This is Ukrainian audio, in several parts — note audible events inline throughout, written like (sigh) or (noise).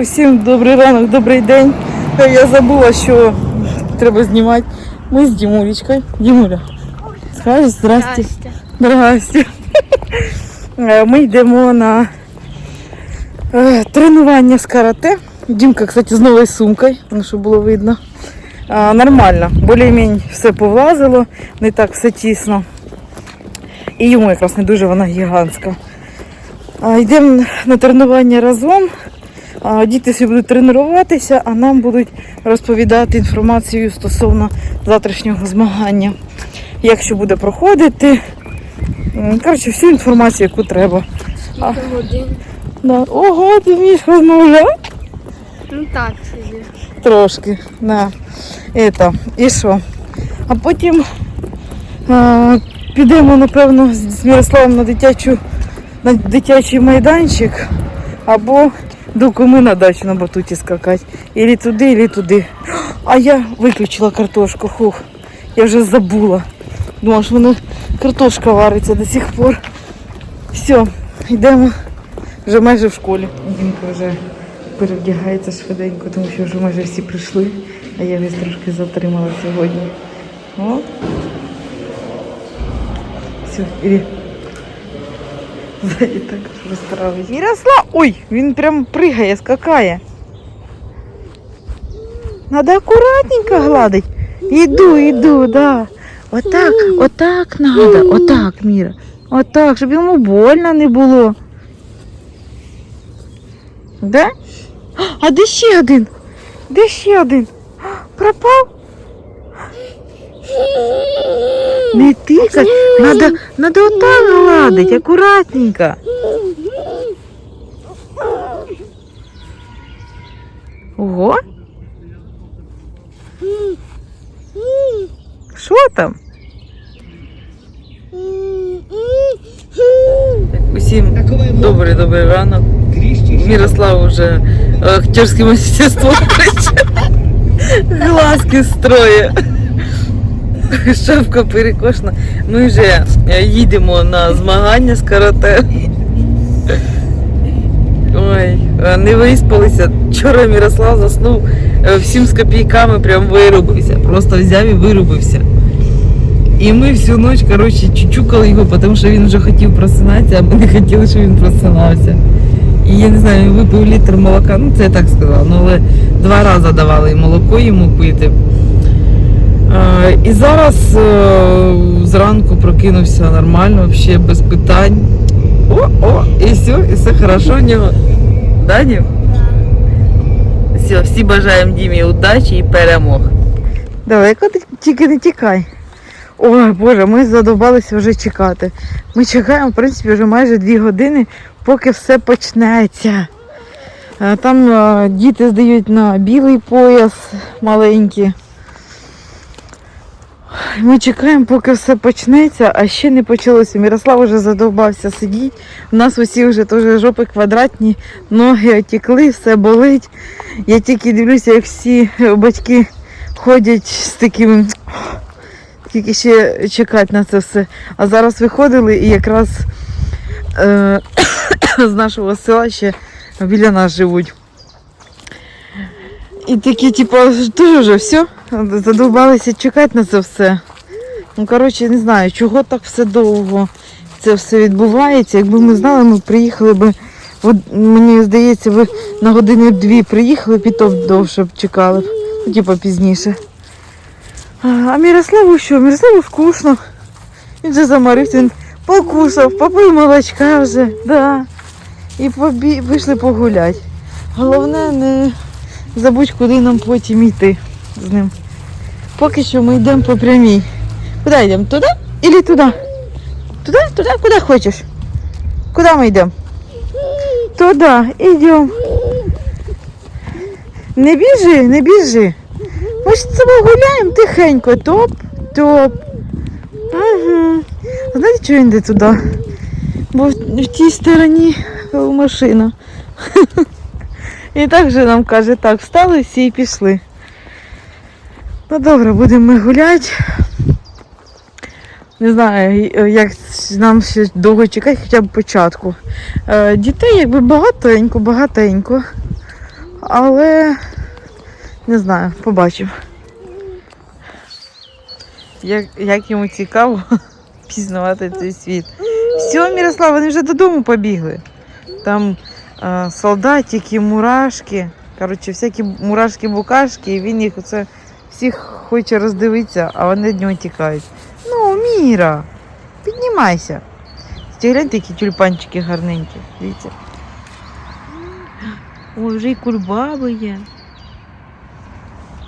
Усім добрий ранок, добрий день. Е, Я забула, що треба знімати. Ми з Дімулечкою. Дімуля, скажеш здрасте. Здрасте. Е, Ми йдемо на е, тренування з карате. Дімка, кстати, з новою сумкою, ну, щоб було видно. А, нормально, більш-менш все повлазило, не так все тісно. І йому якраз не дуже вона гігантська. Йдемо на тренування разом. Діти всі будуть тренуватися, а нам будуть розповідати інформацію стосовно завтрашнього змагання. Як що буде проходити. Коротше, всю інформацію, яку треба. А. годин. Да. Ого, ти вмієш розмовляти? Ну так собі. Трошки. Да. Это. І що? А потім а, підемо, напевно, з з Мирославом на дитячу на дитячий майданчик або до куми на дачу на батуті скакати. Ілі туди, ілі туди. А я виключила картошку. Хух, я вже забула. Думала, що воно картошка вариться до сих пор. Все, йдемо вже майже в школі. Дімка вже перевдягається швиденько, тому що вже майже всі прийшли, а я десь трошки затримала сьогодні. О. Все, іди. (laughs) Ззаді так розстарались. Ярослав! Ой, він прям пригає, скакає. Надо акуратненько гладить. Іду, іду, да. Отак, отак надо, отак, Міра. Отак, щоб йому больно не було. Да? А де ще один? Де ще один? Пропав? (laughs) Не тикать. Надо, надо отак гладить, акуратненько. Ого. Що там? Усім добрий добрий ранок. Мирослав уже актерське (laughs) мастерство включив. Глазки строє. (laughs) Шапка перекошена. Ми вже е, їдемо на змагання з карате. Ой, е, не виспалися. Вчора Мирослав заснув е, всім з копійками, прям вирубився. Просто взяв і вирубився. І ми всю ніч, коротше, чучукали його, тому що він вже хотів просинатися, а ми не хотіли, щоб він просинався. І я не знаю, він випив літр молока, ну це я так сказала, ну але два рази давали молоко йому пити. Е, І зараз е, зранку прокинувся нормально, взагалі без питань. О, о, і все, і все хорошо в нього. Да, Дім? Все, всі бажаємо Дімі удачі і перемог. Далеко ти тільки не тікай. Ой, Боже, ми задовбалися вже чекати. Ми чекаємо, в принципі, вже майже дві години, поки все почнеться. Е, Там діти здають на білий пояс маленькі. Ми чекаємо, поки все почнеться, а ще не почалося. Мирослав вже задовбався сидіти. У нас усі вже теж жопи квадратні, ноги отекли, все болить. Я тільки дивлюся, як всі батьки ходять з таким. Тільки ще чекати на це все. А зараз виходили і якраз е, (coughs) з нашого села ще біля нас живуть. І такі, типу, теж вже все, задовбалися чекати на це все. Ну, коротше, не знаю, чого так все довго це все відбувається. Якби ми знали, ми приїхали би, от, мені здається, ви на години дві приїхали, пітов довше б чекали, ну, типу пізніше. А Мирославу що? Мирославу вкусно. Він вже заморився, він покусав, попив молочка вже, да. І побі... вийшли погуляти. Головне не забудь, куди нам потім йти з ним. Поки що ми йдемо по прямій. Куди йдемо? Туди или туди? Туди? Туди? Куди хочеш? Куди ми йдемо? Туди, йдемо. Не біжи, не біжи. Ми ж з тобою гуляємо тихенько. Топ, топ. Ага. Знаєте, чого він йде туди? Бо в, тій стороні машина. (laughs) І так же нам каже, так, встали всі і пішли. Ну добре, будемо ми гуляти. Не знаю, е, як нам ще довго чекати, хоча б початку. Е, Дітей якби багатенько, багатенько. Але не знаю, побачимо. Як, як йому цікаво (laughs) пізнавати цей світ. Все, Мірослав, вони вже додому побігли. Там е, солдатики, мурашки. Коротше, всякі мурашки-букашки, і він їх оце всіх хоче роздивитися, а вони від нього тікають. Міра, піднімайся. Гляньте, які тюльпанчики гарненькі. Дивіться. Ой, вже і кульбаби є.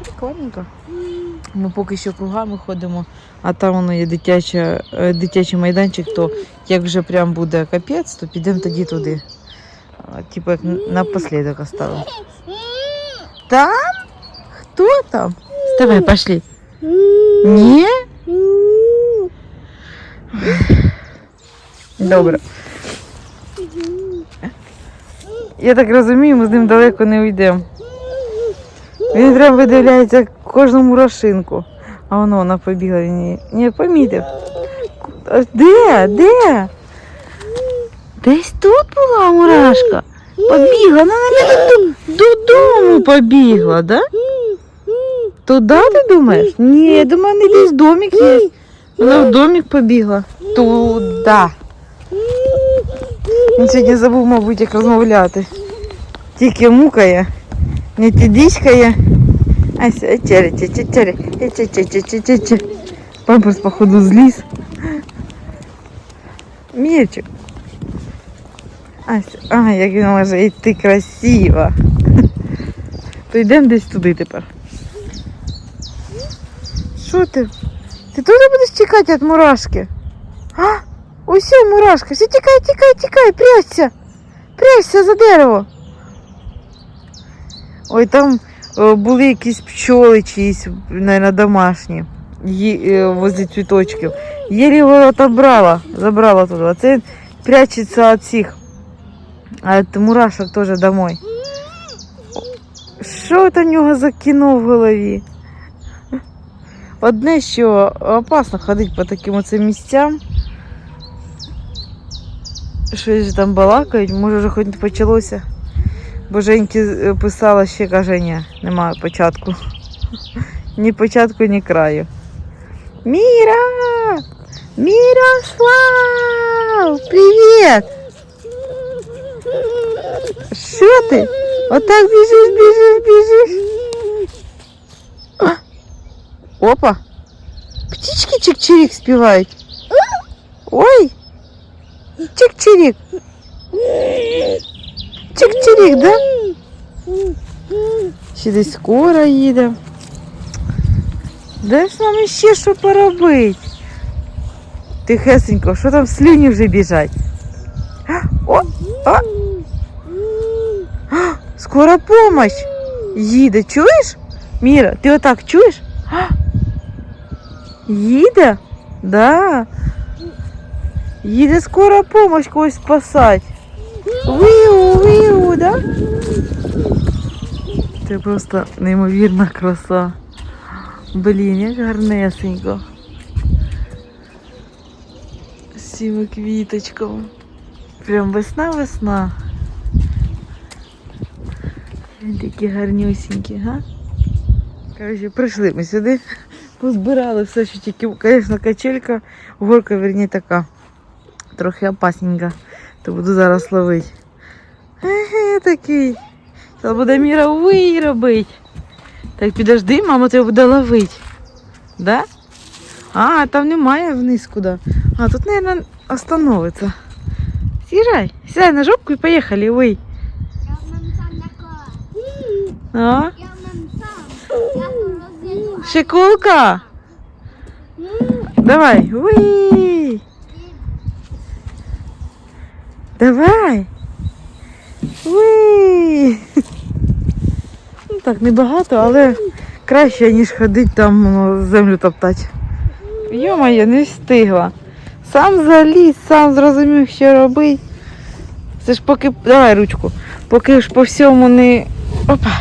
Прикольненько. Ми поки що кругами ходимо, а там воно є дитяча, е, дитячий майданчик, то як вже прям буде капець, то підемо тоді туди. Типу як напослідок оставимо. Там? Хто там? Давай, пошли. Ні? Добре. Я так розумію, ми з ним далеко не уйдемо. Він прям видивляється кожну мурашинку. А воно вона побігла, він її не помітив. Де? Де? Десь тут була мурашка. Побігла, вона навіть додому побігла, да? Туди ти думаєш? Ні, думаю, не десь домик є. Вона в домик побігла. Туда. Він сьогодні забув, мабуть, як розмовляти. Тільки мукає, не чері. Памперс, походу, зліз. Мірчик. Ась, а, як він може йти красиво. То йдемо десь туди тепер. Що ти? Ти теж будеш тікати від мурашки? А? Ось мурашка. Все, тікай, тікай, тікай, прячься. Прячься за дерево. Ой, там е, були якісь пчоли чиїсь, мабуть, домашні. Ї, е, возле цвіточків. Єлі його отобрала, забрала туди. А це прячеться від всіх. А від мурашок теж домой. Що це в нього за кіно в голові? Одне, що опасно ходити по таким оцим місцям. Щось там балакають, може вже хоч не почалося. Бо Женьки е, писала ще каже, ні, немає початку. (laughs) Ні початку, ні краю. Міра! Мірослав! Привіт! Що ти? Отак біжиш, біжиш, біжиш. А! Опа! Птички чик-чирик співають. Ой! Чик-чирик. Чик-чирик, да? Ще десь скоро їде. Де ж нам ще що поробити? Тихесенько, що там слюні вже біжать? А, О, а, скоро помощь їде, чуєш? Міра, ти отак чуєш? Їде? Да. Їде скоро помощь когось спасать. Виу, виу, да? Це просто неймовірна краса. Блін, як гарнесенько. З цими. Прям весна-весна. Такі гарнюсінькі, га? Коротше, прийшли ми сюди, позбирали все, що тільки, звісно, качелька, горка, верні, така. Трохи опасненька. То буду зараз ловити. Еге, такий. Зараз буде міра вий робить. Так підожди, мама тебе буде ловити. Да? А, там немає вниз куди. А, тут, мабуть, остановиться. Сіжай, сідай на жопку і поїхали, вий. А? Я вам сам. Я розведу. Шикулка. Давай. Уи. Давай. Уи. Ну так, небагато, але краще, ніж ходити там землю топтати. Йо-моє, не встигла. Сам заліз, сам зрозумів, що робити. Це ж поки. Давай ручку. Поки ж по всьому не. Опа!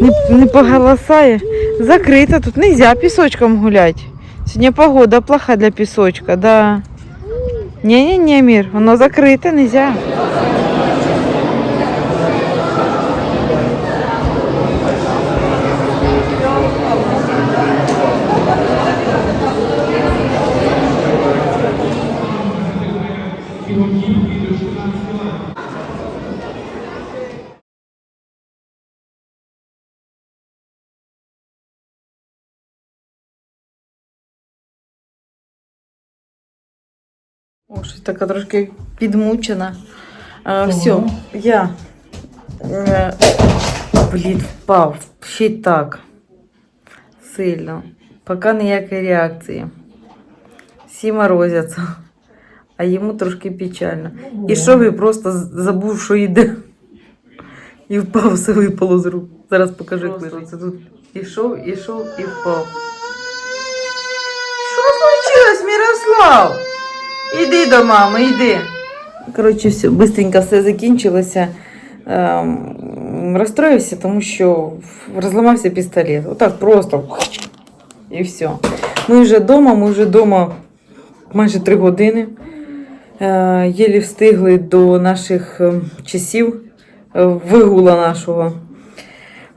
Не, не поголосає. закрыто, тут нельзя песочком гулять. Сегодня погода плоха для песочка, да. Не-не-не, мир, оно закрыто, нельзя. Thank you. О, щось така трошки підмучена. А, все, я. Е, блін, впав. Ще й так. Сильно. Поки ніякої реакції. Всі морозяться. А йому трошки печально. І просто забув, що йде. І впав, все випало з рук. Зараз покажу, як лежить. Це тут ішов, ішов і впав. Що случилось, Мирослав? Іди до мами, йди. Коротше, все, быстренько все закінчилося. Ем, розстроївся, тому що розламався пістолет. Отак просто. І все. Ми вже вдома, ми вже вдома майже три години. Е, єлі встигли до наших ем, часів е, вигула нашого.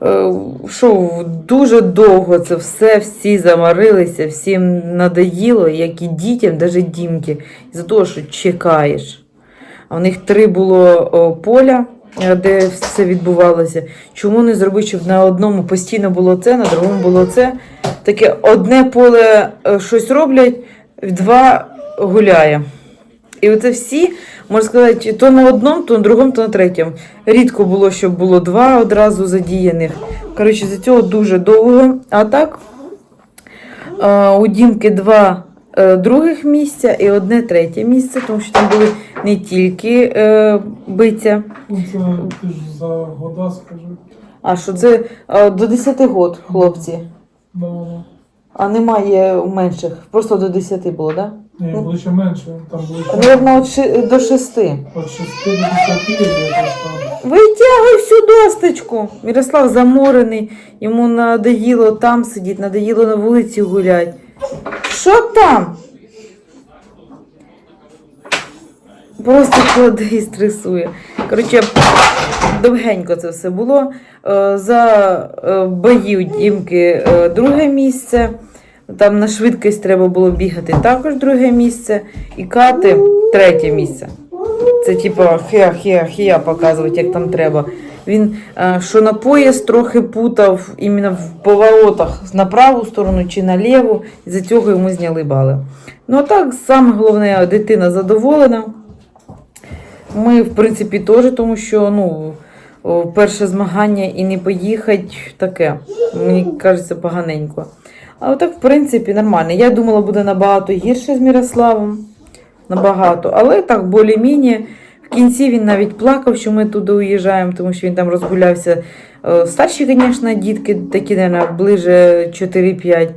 Е, Що дуже довго це все, всі замарилися, всім надоїло, як і дітям, навіть дімки, із-за того, що чекаєш. А в них три було поля, де все відбувалося. Чому не зробити, щоб на одному постійно було це, на другому було це? Таке одне поле е, щось роблять, два гуляє. І оце всі, можна сказати, то на одному, то на другому, то на третьому. Рідко було, щоб було два одразу задіяних. Коротше, за цього дуже довго. А так, е, у Дімки два е, других місця і одне третє місце, тому що там були не тільки е, биця, Це за года скажи. а що це до 10 год, хлопці. Да, да. А немає менших, просто до 10 було, так? Ні, було ще менше. Там було ще. Наверно, от ши- до 6. от 6 до 10 якось там. Витягуй всю досточку. Мирослав заморений, йому надоїло там сидіти, надоїло на вулиці гуляти. Що там? Просто кладе і стресує. Коротше, довгенько це все було. Е, За е, боїв дімки е, друге місце. Там на швидкість треба було бігати також друге місце. І кати третє місце. Це хеа, хеа показувати, як там треба. Він що на пояс трохи путав іменно в поворотах на праву сторону чи на ліву, і за цього йому зняли бали. Ну а так, саме головне, дитина задоволена. Ми, в принципі, теж, тому що ну, перше змагання і не поїхати таке. Мені кажеться, поганенько. А отак, в принципі, нормально. Я думала, буде набагато гірше з Мірославом. Набагато. Але так, більш-міні. В кінці він навіть плакав, що ми туди уїжджаємо, тому що він там розгулявся. Е, Старші, звісно, дітки, такі, мабуть, ближе 4-5.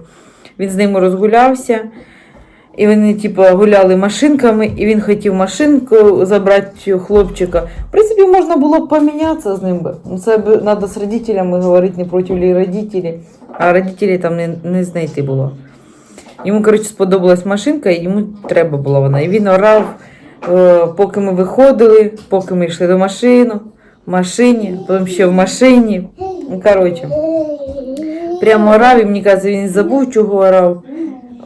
Він з ними розгулявся. І вони, типу, гуляли машинками, і він хотів машинку забрати цього хлопчика. В принципі, можна було б помінятися з ним. Ну, Це б треба з родителями говорити не проти родителі, а родителей там не, не знайти було. Йому, коротше, сподобалась машинка, і йому треба була вона. І він орав, е, поки ми виходили, поки ми йшли до машини, в машині, потім ще в машині. Ну, коротше, прямо орав, і мені каже, він забув, чого орав.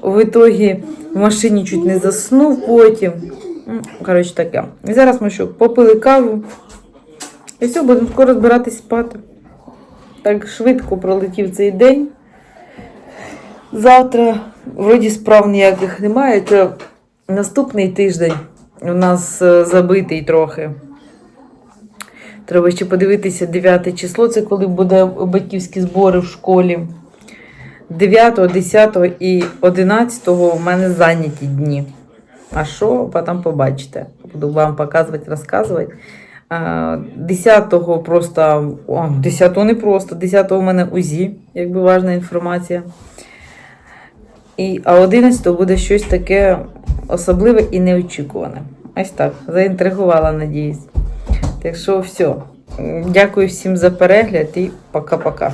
В ітогі в машині чуть не заснув потім. Коротше, таке. І зараз ми що, попили каву. І все, будемо скоро збиратись спати. Так швидко пролетів цей день. Завтра вроді справ ніяких немає. Це наступний тиждень у нас е, забитий трохи. Треба ще подивитися 9 число, це коли буде батьківські збори в школі. 9, 10 і 11 у мене зайняті дні. А що, потім побачите. Буду вам показувати, розказувати. 10-го просто, о, 10 не просто, 10 у мене УЗІ, якби важна інформація. І, а 11 буде щось таке особливе і неочікуване. Ось так. Заінтригувала, надіюсь. Так що все. Дякую всім за перегляд і пока-пока.